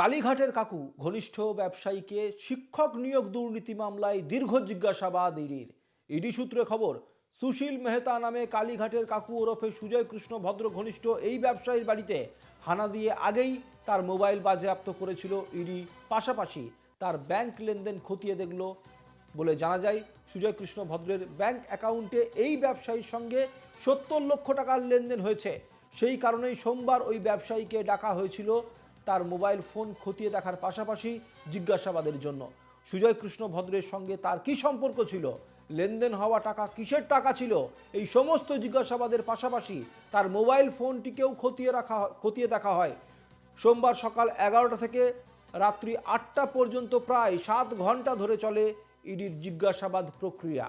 কালীঘাটের কাকু, ঘনিষ্ঠ ব্যবসায়ীকে শিক্ষক নিয়োগ দুর্নীতি মামলায় দীর্ঘ জিজ্ঞাসাবাদ ইডির। ইডি সূত্রে খবর, সুশীল মেহতা নামে কালীঘাটের কাকু ওরফে সুজয় কৃষ্ণ ভদ্র ঘনিষ্ঠ এই ব্যবসায়ীর বাড়িতে হানা দিয়ে আগেই তার মোবাইল বাজেয়াপ্ত করেছিল ইডি। পাশাপাশি তার ব্যাংক লেনদেন খতিয়ে দেখল বলে জানা যায় সুজয় কৃষ্ণ ভদ্রের ব্যাংক অ্যাকাউন্টে এই ব্যবসায়ীর সঙ্গে সত্তর লক্ষ টাকার লেনদেন হয়েছে। সেই কারণেই সোমবার ওই ব্যবসায়ীকে ডাকা হয়েছিল তার মোবাইল ফোন খতিয়ে দেখার পাশাপাশি জিজ্ঞাসাবাদের জন্য। সুজয় কৃষ্ণ ভদ্রের সঙ্গে তার কি সম্পর্ক ছিল? লেনদেন হওয়া টাকা কিসের টাকা ছিল? এই সমস্ত জিজ্ঞাসাবাদের পাশাপাশি তার মোবাইল ফোনটিকেও খতিয়ে রাখা খতিয়ে দেখা হয়। সোমবার সকাল এগারোটা থেকে রাত্রি আটটা পর্যন্ত প্রায় সাত ঘণ্টা ধরে চলে ইডির জিজ্ঞাসাবাদ প্রক্রিয়া।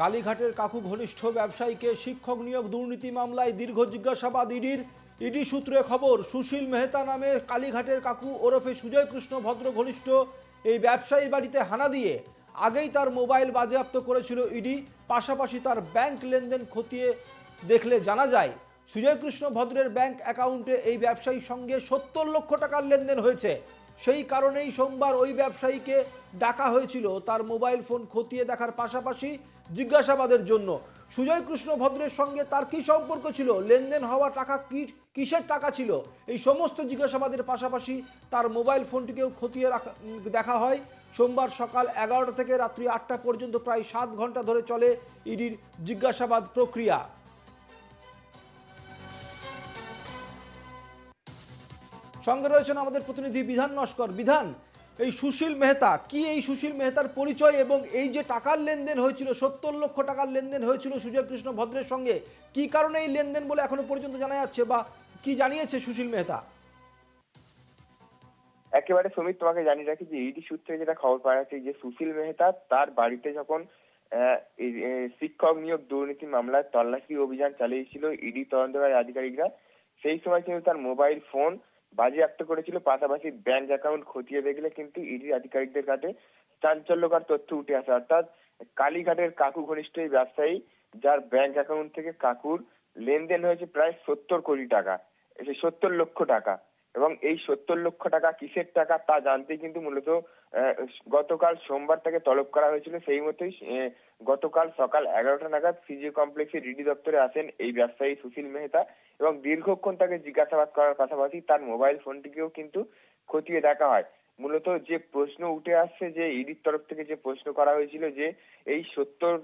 কালীঘাটের কাকু ঘনিষ্ঠ ব্যবসায়ীকে শিক্ষক নিয়োগ দুর্নীতি মামলায় দীর্ঘ জিজ্ঞাসাবাদ ইডির। ইডি সূত্রে খবর, সুশীল মেহতা নামে কালীঘাটের কাকু ওরফে সুজয় কৃষ্ণ ভদ্র ঘনিষ্ঠ এই ব্যবসায়ীর বাড়িতে হানা দিয়ে আগেই তার মোবাইল বাজেয়াপ্ত করেছিল ইডি। পাশাপাশি তার ব্যাংক লেনদেন খতিয়ে দেখলে জানা যায় সুজয় কৃষ্ণ ভদ্রের ব্যাংক অ্যাকাউন্টে এই ব্যবসায়ীর সঙ্গে সত্তর লক্ষ টাকার লেনদেন হয়েছে। সেই কারণেই সোমবার ওই ব্যবসায়ীকে ডাকা হয়েছিল। তার মোবাইল ফোন খতিয়ে দেখার পাশাপাশি জিজ্ঞাসাবাদের জন্য। সুজয় কৃষ্ণ ভদ্রের সঙ্গে তার কি সম্পর্ক ছিল? লেনদেন হওয়া টাকা কী, কিসের টাকা ছিল? এই সমস্ত জিজ্ঞাসাবাদের পাশাপাশি তার মোবাইল ফোনটিকেও খতিয়ে রাখা, দেখা হয়। সোমবার সকাল এগারোটা থেকে রাত্রি আটটা পর্যন্ত প্রায় সাত ঘণ্টা ধরে চলে ইডির জিজ্ঞাসাবাদ প্রক্রিয়া। সঙ্গে রয়েছেন আমাদের প্রতিনিধি বিধান নস্কর। বিধান এই সুশীল মেহতা, কি এই সুশীল মেহতার পরিচয় এবং এই যে টাকার লেনদেন হয়েছিল, সত্তর লক্ষ টাকার লেনদেন হয়েছিল সুজয় কৃষ্ণ ভদ্রের সঙ্গে, কি কারণে এই লেনদেন বলে এখনও পর্যন্ত জানা যাচ্ছে বা কি জানিয়েছে সুশীল মেহতা? একেবারে সুমিত, তোমাকে জানিয়ে রাখি যে ইডি সূত্রে যেটা খবর পাওয়া যাচ্ছে যে সুশীল মেহতা তার বাড়িতে যখন শিক্ষক নিয়োগ দুর্নীতি মামলায় তল্লাশি অভিযান চালিয়েছিল ইডি তদন্তকারী আধিকারিকরা, সেই সময় কিন্তু তার মোবাইল ফোন বাজেয়াপ্ত করেছিল, পাশাপাশি ব্যাংক অ্যাকাউন্ট খতিয়ে দেখলে কিন্তু ইডি আধিকারিকদের কাছে চাঞ্চল্যকর তথ্য উঠে আসে। অর্থাৎ কালীঘাটের কাকু ঘনিষ্ঠ এই ব্যবসায়ী, যার ব্যাংক অ্যাকাউন্ট থেকে কাকুর লেনদেন হয়েছে প্রায় সত্তর কোটি টাকা সত্তর লক্ষ টাকা। এবং এই সত্তর লক্ষ টাকা কিসের টাকা তা জানতে কিন্তু মূলত গতকাল সোমবার তাকে তলব করা হয়েছিল। সেই মতোই গতকাল সকাল এগারোটা নাগাদ সিজিও কমপ্লেক্সের ডিডি দপ্তরে আসেন এই ব্যবসায়ী সুশীল মেহতা এবং দীর্ঘক্ষণ তাকে জিজ্ঞাসাবাদ করার পাশাপাশি তার মোবাইল ফোনটিকেও কিন্তু খতিয়ে দেখা হয়। মূলত যে প্রশ্ন উঠে আসছে যে, ইডির তরফ থেকে যে প্রশ্ন করা হয়েছিল যে, এই সত্তর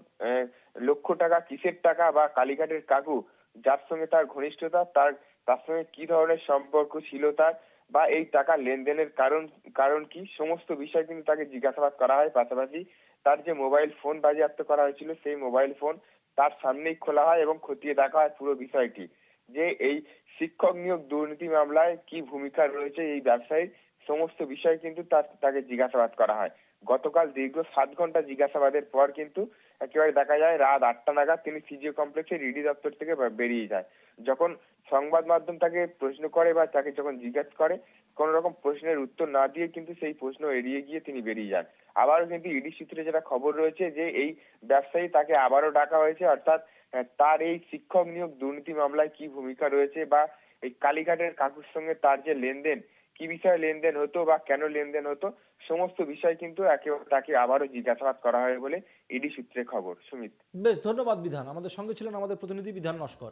লক্ষ টাকা কিসের টাকা বা কালীঘাটের কাকু যার সঙ্গে তার ঘনিষ্ঠতা, তার তার সঙ্গে কি ধরনের সম্পর্ক ছিল তার বা এই টাকা লেনদেনের কারণ কারণ কি, সমস্ত বিষয় কিন্তু তাকে জিজ্ঞাসাবাদ করা হয়। পাশাপাশি তার যে মোবাইল ফোন বাজেয়াপ্ত করা হয়েছিল, সেই মোবাইল ফোন তার সামনেই খোলা হয় এবং খতিয়ে দেখা হয় পুরো বিষয়টি। যে এই শিক্ষক নিয়োগ দুর্নীতি মামলায় কি ভূমিকা রয়েছে এই ব্যবসায়ীর, সমস্ত বিষয় কিন্তু তার, তাকে জিজ্ঞাসাবাদ করা হয়। গতকাল দীর্ঘ সাত ঘণ্টা জিজ্ঞাসাবাদের পর কিন্তু একেবারে দেখা যায় রাত আটটা নাগাদ তিনি সিজিও কমপ্লেক্সের ইডি দপ্তর থেকে বেরিয়ে যায়। যখন সংবাদ মাধ্যম তাকে প্রশ্ন করে বা তাকে যখন জিজ্ঞাসা করে, কোন রকম প্রশ্নের উত্তর না দিয়ে কিন্তু সেই প্রশ্ন এড়িয়ে গিয়ে তিনি বেরিয়ে যান। আবারও কিন্তু ইডি সূত্রে যেটা খবর রয়েছে যে এই ব্যবসায়ী তাকে আবারও ডাকা হয়েছে, অর্থাৎ তার এই শিক্ষক নিয়োগ দুর্নীতি মামলায় কি ভূমিকা রয়েছে বা এই কালীঘাটের কাকুর সঙ্গে তার যে লেনদেন কি বিষয়ে লেনদেন হতো বা কেন লেনদেন হতো, সমস্ত বিষয় কিন্তু একেবারে তাকে আবারও জিজ্ঞাসাবাদ করা হয় বলে ইডি সূত্রে খবর। সুমিত। বেশ, ধন্যবাদ বিধান। আমাদের সঙ্গে ছিলেন আমাদের প্রতিনিধি বিধান নস্কর।